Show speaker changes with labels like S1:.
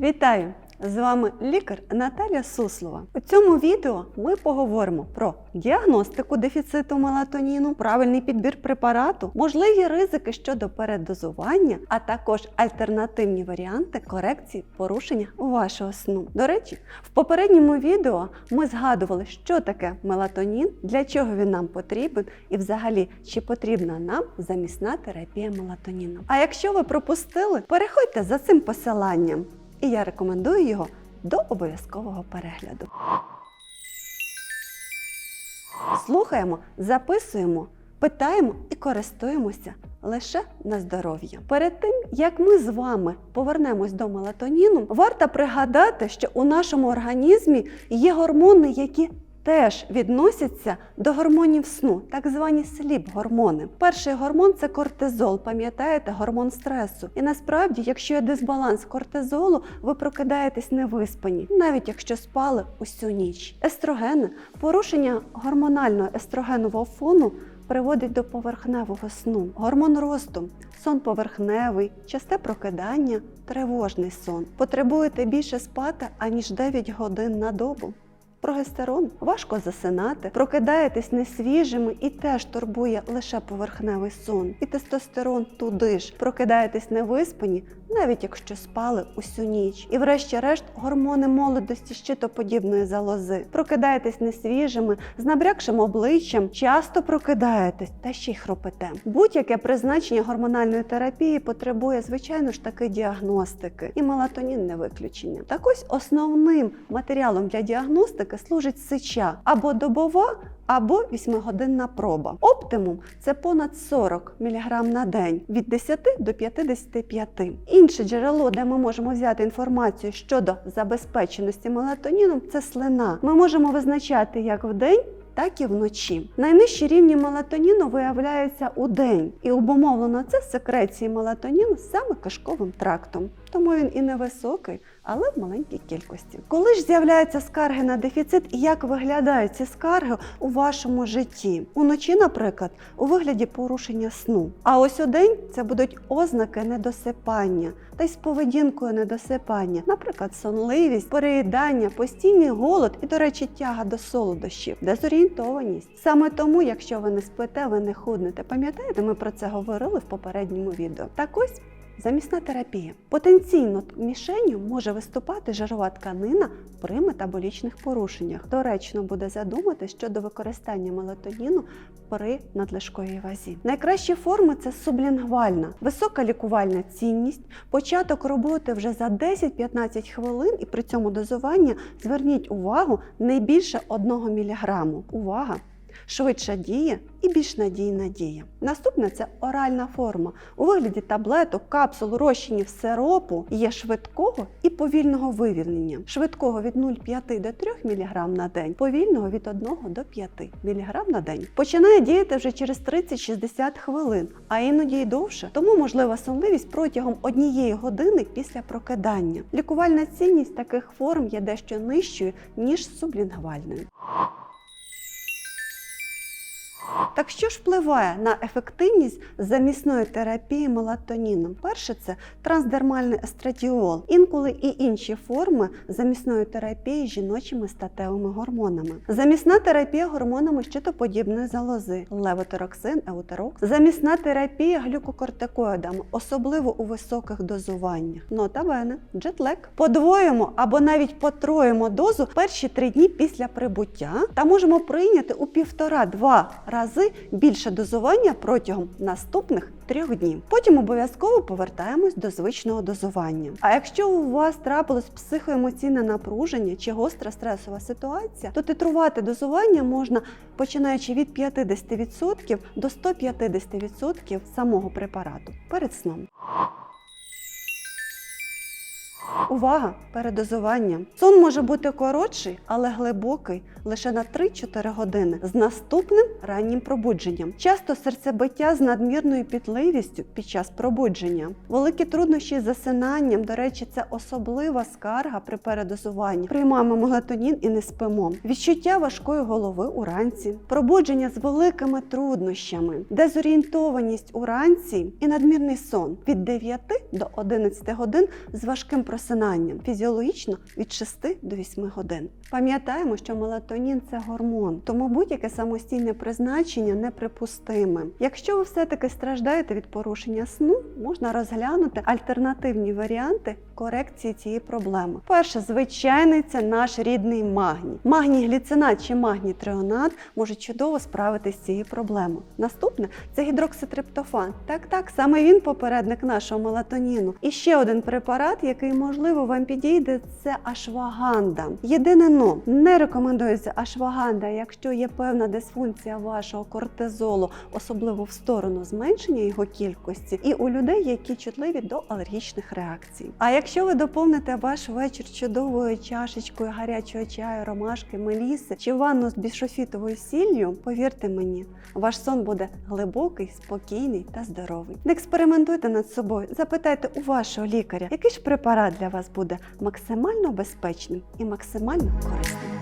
S1: Вітаю! З вами лікар Наталя Суслова. У цьому відео ми поговоримо про діагностику дефіциту мелатоніну, правильний підбір препарату, можливі ризики щодо передозування, а також альтернативні варіанти корекції порушення вашого сну. До речі, в попередньому відео ми згадували, що таке мелатонін, для чого він нам потрібен, і взагалі чи потрібна нам замісна терапія мелатоніну. А якщо ви пропустили, переходьте за цим посиланням і я рекомендую його до обов'язкового перегляду. Слухаємо, записуємо, питаємо і користуємося лише на здоров'я. Перед тим як ми з вами повернемось до мелатоніну, варто пригадати, що у нашому організмі є гормони, які Теж відносяться до гормонів сну, так звані сліп-гормони. Перший гормон це кортизол, пам'ятаєте, гормон стресу. І насправді, якщо є дисбаланс кортизолу, ви прокидаєтесь невиспані, навіть якщо спали усю ніч. Естрогени, порушення гормонального естрогенового фону приводить до поверхневого сну. Гормон росту, сон поверхневий, часте прокидання, тривожний сон. Потребуєте більше спати, аніж 9 годин на добу. Прогестерон важко засинати, прокидаєтесь несвіжими і теж турбує лише поверхневий сон. І тестостерон туди ж прокидаєтесь невиспані, навіть якщо спали усю ніч. І врешті-решт гормони молодості щитоподібної залози. Прокидаєтесь несвіжими, з набрякшим обличчям, часто прокидаєтесь та ще й хропете. Будь-яке призначення гормональної терапії потребує, звичайно ж таки, діагностики, і мелатонін не виключення. Так ось основним матеріалом для діагностики служить сича або добова. Або 8-годинна проба. Оптимум це понад 40 мг на день від 10 до 55. Інше джерело, де ми можемо взяти інформацію щодо забезпеченості мелатоніном, це слина. Ми можемо визначати як в день. Так і вночі. Найнижчі рівні мелатоніну виявляються у день, і обумовлено це секреції мелатоніну саме кишковим трактом. Тому він і невисокий, але в маленькій кількості. Коли ж з'являються скарги на дефіцит і як виглядають ці скарги у вашому житті? Уночі, наприклад, у вигляді порушення сну. А ось у день це будуть ознаки недосипання та й з поведінкою недосипання, наприклад, сонливість, переїдання, постійний голод і, до речі, тяга до солодощів, дезорієнтованість. Саме тому, якщо ви не спите, ви не худнете. Пам'ятаєте, ми про це говорили в попередньому відео. Так ось. Замісна терапія. Потенційно мішенню може виступати жирова тканина при метаболічних порушеннях. Доречно буде задумати щодо використання мелатоніну при надлишковій вазі. Найкращі форми це сублінгвальна, висока лікувальна цінність, початок роботи вже за 10-15 хвилин, і при цьому дозування зверніть увагу не більше 1 мг. Увага! Швидша дія і більш надійна дія. Наступне це оральна форма. У вигляді таблеток, капсул, розчинів сиропу є швидкого і повільного вивільнення. Швидкого від 0,5 до 3 мг на день, повільного від 1 до 5 мг на день. Починає діяти вже через 30-60 хвилин, а іноді й довше. Тому можлива сонливість протягом однієї години після прокидання. Лікувальна цінність таких форм є дещо нижчою, ніж сублінгвальною. Так що ж впливає на ефективність замісної терапії мелатоніном? Перше, це трансдермальний естрадіол, інколи і інші форми замісної терапії з жіночими статевими гормонами. Замісна терапія гормонами щитоподібної залози, левотероксин, еутерокс, замісна терапія глюкокортикоїдами, особливо у високих дозуваннях. Нота бене, джетлек. Подвоїмо або навіть потроїмо дозу перші три дні після прибуття та можемо прийняти у півтора-два рази більше дозування протягом наступних трьох днів. Потім обов'язково повертаємось до звичного дозування. А якщо у вас трапилось психоемоційне напруження чи гостра стресова ситуація, то titrувати дозування можна починаючи від 50% до 150% самого препарату перед сном. Увага! Передозування. Сон може бути коротший, але глибокий лише на 3-4 години з наступним раннім пробудженням. Часто серцебиття з надмірною пітливістю під час пробудження. Великі труднощі з засинанням, до речі, це особлива скарга при передозуванні. Приймаємо мелатонін і не спимо. Відчуття важкої голови уранці, пробудження з великими труднощами, дезорієнтованість уранці і надмірний сон від 9 до 11 годин з важким просипанням засинанням, фізіологічно від 6 до 8 годин. Пам'ятаємо, що мелатонін це гормон, тому будь-яке самостійне призначення неприпустиме. Якщо ви все-таки страждаєте від порушення сну, можна розглянути альтернативні варіанти корекції цієї проблеми. Перше, звичайний це наш рідний магній. Магній гліцинат чи магній тріонат можуть чудово справитися з цією проблемою. Наступне це гідрокситриптофан. Так, так, саме він попередник нашого мелатоніну. І ще один препарат, який можливо вам підійде, це ашваганда. Єдине но не рекомендується ашваганда, якщо є певна дисфункція вашого кортизолу, особливо в сторону зменшення його кількості, і у людей, які чутливі до алергічних реакцій. А якщо ви доповните ваш вечір чудовою чашечкою гарячого чаю, ромашки, меліси чи ванну з бішофітовою сіллю, повірте мені, ваш сон буде глибокий, спокійний та здоровий. Не експериментуйте над собою, запитайте у вашого лікаря, який ж препарат для вас буде максимально безпечним і максимально корисним.